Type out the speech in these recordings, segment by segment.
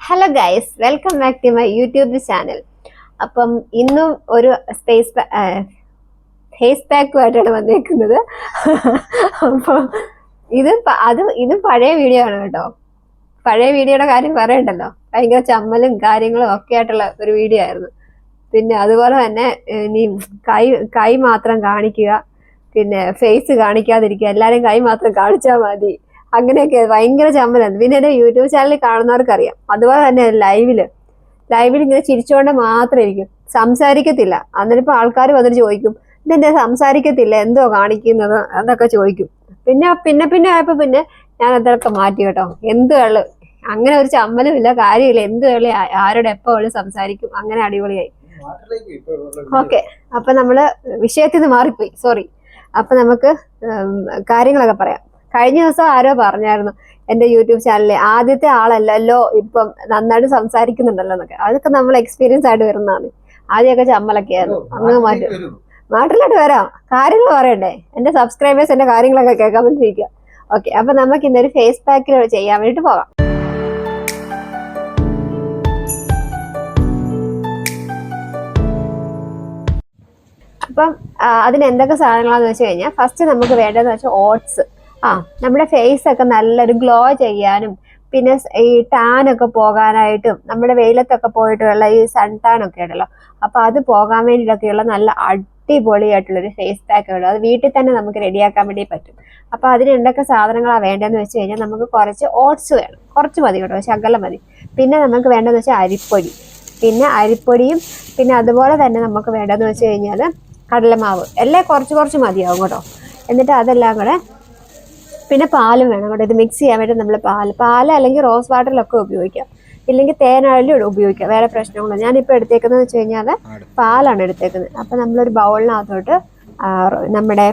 Hello guys welcome back to my YouTube channel അപ്പം ഇന്നും ഒരു സ്പേസ് ഫേസ് പാക്കുമായിട്ടാണ് വന്നേക്കുന്നത്. അപ്പം ഇത് അത് ഇത് പഴയ വീഡിയോ ആണ് കേട്ടോ. പഴയ വീഡിയോയുടെ കാര്യം പറയണ്ടല്ലോ. ഭയങ്കര ചമ്മലും കാര്യങ്ങളും ഒക്കെ ആയിട്ടുള്ള ഒരു വീഡിയോ ആയിരുന്നു. പിന്നെ അതുപോലെ തന്നെ ഇനി കൈ കൈ മാത്രം കാണിക്കുക. പിന്നെ ഫേസ് കാണിക്കാതിരിക്കുക. എല്ലാവരും കൈ മാത്രം കാണിച്ചാൽ മതി. അങ്ങനെയൊക്കെ ഭയങ്കര ചമ്മലാണ്. പിന്നെ എന്റെ യൂട്യൂബ് ചാനലിൽ കാണുന്നവർക്കറിയാം. അതുപോലെ തന്നെ ലൈവിൽ ലൈവിൽ ഇങ്ങനെ ചിരിച്ചുകൊണ്ട് മാത്രം ഇരിക്കും. സംസാരിക്കത്തില്ല. അന്നിപ്പോ ആൾക്കാർ വന്നിട്ട് ചോദിക്കും ഇതെന്താ സംസാരിക്കത്തില്ല? എന്തോ കാണിക്കുന്നത്? എന്നൊക്കെ ചോദിക്കും. പിന്നെ പിന്നെ പിന്നെ ആയപ്പോ പിന്നെ ഞാൻ അതൊക്കെ മാറ്റി കേട്ടോ. എന്ത് വെള്ളം അങ്ങനെ ഒരു ചമ്മലും ഇല്ല കാര്യമില്ല. എന്ത് വെള്ളി ആരോട് എപ്പോ കളി സംസാരിക്കും? അങ്ങനെ അടിപൊളിയായി. ഓക്കെ. അപ്പൊ നമ്മൾ വിഷയത്തിൽ നിന്ന് മാറിപ്പോയി. സോറി. അപ്പൊ നമുക്ക് കാര്യങ്ങളൊക്കെ പറയാം. കഴിഞ്ഞ ദിവസം ആരോ പറഞ്ഞായിരുന്നു എന്റെ യൂട്യൂബ് ചാനലിൽ ആദ്യത്തെ ആളല്ലല്ലോ ഇപ്പം നന്നായിട്ട് സംസാരിക്കുന്നുണ്ടല്ലോ എന്നൊക്കെ. അതൊക്കെ നമ്മൾ എക്സ്പീരിയൻസ് ആയിട്ട് വരുന്നതാണ്. ആദ്യമൊക്കെ ചമ്മലൊക്കെ ആയിരുന്നു. അങ്ങനെ മാറ്റും. നാട്ടിലോട്ട് വരാം. കാര്യങ്ങൾ പറയണ്ടേ? എന്റെ സബ്സ്ക്രൈബേഴ്സ് എന്റെ കാര്യങ്ങളൊക്കെ കേൾക്കാൻ വേണ്ടിയിരിക്കുക ഓക്കെ അപ്പൊ നമുക്ക് ഇന്നൊരു ഫേസ് പാക്കിൽ ചെയ്യാൻ വേണ്ടിട്ട് പോകാം. അപ്പം അതിന് എന്തൊക്കെ സാധനങ്ങളാന്ന് വെച്ച് കഴിഞ്ഞാൽ ഫസ്റ്റ് നമുക്ക് വേണ്ടതെന്ന് വെച്ചാൽ ഓട്സ് ആ നമ്മുടെ ഫേസ് ഒക്കെ നല്ലൊരു ഗ്ലോ ചെയ്യാനും പിന്നെ ഈ ടാൻ ഒക്കെ പോകാനായിട്ടും നമ്മുടെ വെയിലത്തൊക്കെ പോയിട്ടുള്ള ഈ സൺ ടാൻ ഒക്കെ ഉണ്ടല്ലോ. അപ്പൊ അത് പോകാൻ വേണ്ടിയിട്ടൊക്കെയുള്ള നല്ല അടിപൊളിയായിട്ടുള്ളൊരു ഫേസ് പാക്ക് ഉണ്ട് അത് വീട്ടിൽ തന്നെ നമുക്ക് റെഡിയാക്കാൻ വേണ്ടി പറ്റും. അപ്പൊ അതിന് എന്തൊക്കെ സാധനങ്ങളാണ് വേണ്ടതെന്ന് വെച്ച് കഴിഞ്ഞാൽ നമുക്ക് കുറച്ച് ഓട്സ് വേണം. കുറച്ച് മതി കേട്ടോ ശകലം മതി. പിന്നെ നമുക്ക് വേണ്ടതെന്ന് വെച്ചാൽ അരിപ്പൊടി. പിന്നെ അരിപ്പൊടിയും പിന്നെ അതുപോലെ തന്നെ നമുക്ക് വേണ്ടതെന്ന് വെച്ച് കഴിഞ്ഞാൽ കടലമാവ്. എല്ലാം കുറച്ച് കുറച്ച് മതിയാവും കേട്ടോ. എന്നിട്ട് അതെല്ലാം കൂടെ പിന്നെ പാലും വേണം കേട്ടോ. ഇത് മിക്സ് ചെയ്യാൻ വേണ്ടി നമ്മൾ പാൽ പാൽ അല്ലെങ്കിൽ റോസ് വാട്ടറിലൊക്കെ ഉപയോഗിക്കാം. ഇല്ലെങ്കിൽ തേനായാലും ഉപയോഗിക്കാം. വേറെ പ്രശ്നങ്ങളൊന്നും ഞാനിപ്പോൾ എടുത്തേക്കുന്നത് വെച്ച് കഴിഞ്ഞാൽ പാലാണ് എടുത്തേക്കുന്നത്. അപ്പം നമ്മളൊരു ബൗളിനകത്തോട്ട് നമ്മുടെ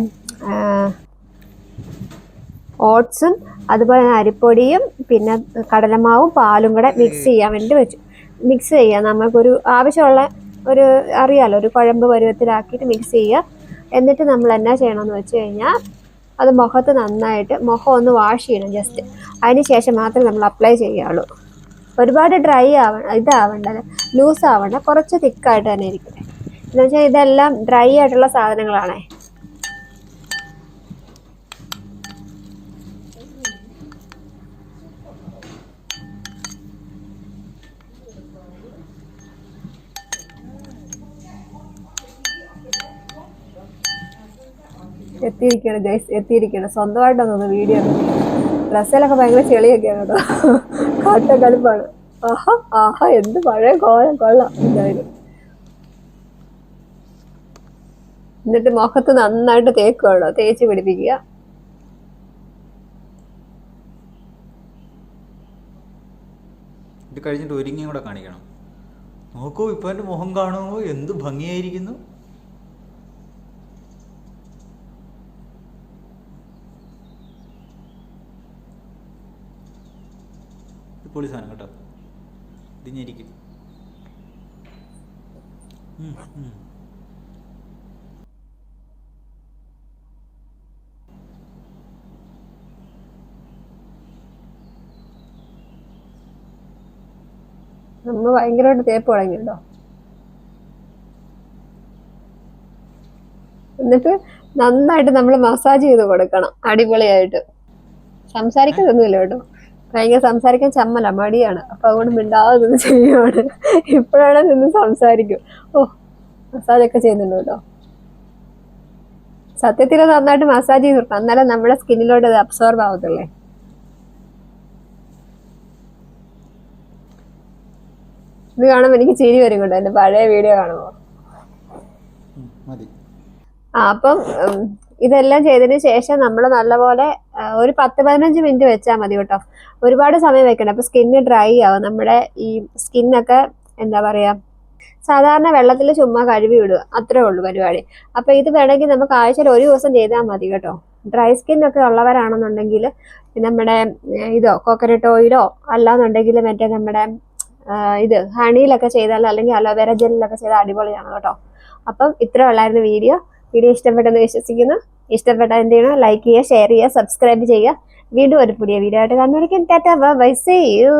ഓട്സും അതുപോലെ അരിപ്പൊടിയും പിന്നെ കടലമാവും പാലും കൂടെ മിക്സ് ചെയ്യാൻ വേണ്ടി വെച്ചു. മിക്സ് ചെയ്യുക നമുക്കൊരു ആവശ്യമുള്ള ഒരു അറിയാലോ ഒരു കുഴമ്പ് പരുവത്തിലാക്കിയിട്ട് മിക്സ് ചെയ്യുക. എന്നിട്ട് നമ്മൾ എന്നാ ചെയ്യണമെന്ന് വെച്ച് കഴിഞ്ഞാൽ അത് മുഖത്ത് നന്നായിട്ട് മുഖം ഒന്ന് വാഷ് ചെയ്യണം ജസ്റ്റ് അതിന് ശേഷം മാത്രമേ നമ്മൾ അപ്ലൈ ചെയ്യുള്ളൂ ഒരുപാട് ഡ്രൈ ആവ ഇതാവണ്ട ലൂസ് ആവണ്ട കുറച്ച് തിക്കായിട്ട് തന്നെ ഇരിക്കട്ടെ. എന്ന് വെച്ചാൽ ഇതെല്ലാം ഡ്രൈ ആയിട്ടുള്ള സാധനങ്ങളാണേ. എത്തിയിരിക്കണം ഗൈസ് എത്തിയിരിക്കുകയാണ്. സ്വന്തമായിട്ടൊന്നും വീഡിയോ ഡ്രസ്സിലൊക്കെ ഭയങ്കര ചെളിയൊക്കെയാണ് കേട്ടോ. കാട്ടക്കടുപ്പാണ് ആഹാ ആഹാ എന്ത് പഴയ കോലം കൊള്ളാം എന്തായാലും. എന്നിട്ട് മുഖത്ത് നന്നായിട്ട് തേക്കുവാണോ തേച്ച് പിടിപ്പിക്കുക. കഴിഞ്ഞിട്ട് ഒരുങ്ങിയും കൂടെ കാണിക്കണം. നോക്കൂ ഇപ്പൊ എന്റെ മുഖം കാണുമോ എന്ത് ഭംഗിയായിരിക്കുന്നു. ഇത് പൊളി സാധനം കേട്ടോ. ഇതിഞ്ഞിരിക്കും. നമ്മൾ ഭയങ്കരമായിട്ട് തേപ്പ് തുടങ്ങിട്ടോ എന്നിട്ട് നന്നായിട്ട് നമ്മൾ മസാജ് ചെയ്ത് കൊടുക്കണം. അടിപൊളിയായിട്ട്. സംസാരിക്കുന്നൊന്നുമില്ല കേട്ടോ. ഭയങ്കര സംസാരിക്കാൻ ചമ്മല മടിയാണ്. അപ്പൊ അതുകൊണ്ട് മിണ്ടാതെ നിന്ന് ചെയ്യുവാണ്. ഇപ്പോഴാണ് നിന്ന് സംസാരിക്കും. ഓ മസാജ് ഒക്കെ ചെയ്യുന്നുണ്ട് കേട്ടോ സത്യത്തിൽ നന്നായിട്ട് മസാജ് ചെയ്ത് കൊടുക്കണം. എന്നാലും നമ്മുടെ സ്കിന്നിലോട്ട് അത് അബ്സോർബ് ആവത്തില്ലേ? ഇത് കാണുമ്പോൾ എനിക്ക് ചിരി വരും കേട്ടോ എന്റെ പഴയ വീഡിയോ കാണുമ്പോൾ ഉം, ആ അപ്പം ഇതെല്ലാം ചെയ്തതിന് ശേഷം നമ്മൾ നല്ലപോലെ ഒരു പത്ത് പതിനഞ്ച് മിനിറ്റ് വെച്ചാൽ മതി കേട്ടോ. ഒരുപാട് സമയം വെക്കണം അപ്പൊ സ്കിന്ന് ഡ്രൈ ആവും. നമ്മുടെ ഈ സ്കിന്നൊക്കെ എന്താ പറയാ സാധാരണ വെള്ളത്തിൽ ചുമ്മാ കഴുകി വിടുക. അത്രേ ഉള്ളൂ പരിപാടി. അപ്പൊ ഇത് വേണമെങ്കിൽ നമുക്ക് ആഴ്ചയിൽ ഒരു ദിവസം ചെയ്താൽ മതി കേട്ടോ. ഡ്രൈ സ്കിന്നൊക്കെ ഉള്ളവരാണെന്നുണ്ടെങ്കിൽ നമ്മുടെ ഇതോ കോക്കനട്ട് ഓയിലോ അല്ലാന്നുണ്ടെങ്കിൽ മറ്റേ നമ്മുടെ ഇത് ഹണിയിലൊക്കെ ചെയ്താൽ അല്ലെങ്കിൽ അലോവേര ജെല്ലിലൊക്കെ ചെയ്താൽ അടിപൊളിയാണ് കേട്ടോ. അപ്പം ഇത്ര ഉള്ളായിരുന്നു വീഡിയോ. വീഡിയോ ഇഷ്ടപ്പെട്ടെന്ന് വിശ്വസിക്കുന്നു. ഇഷ്ടപ്പെട്ട എന്ത് ചെയ്യണം ലൈക്ക് ചെയ്യുക ഷെയർ ചെയ്യുക സബ്സ്ക്രൈബ് ചെയ്യുക. വീണ്ടും ഒരു പുതിയ വീഡിയോ ആയിട്ട് കാണുന്നവരേക്കും ടാറ്റ ബൈ സേ യു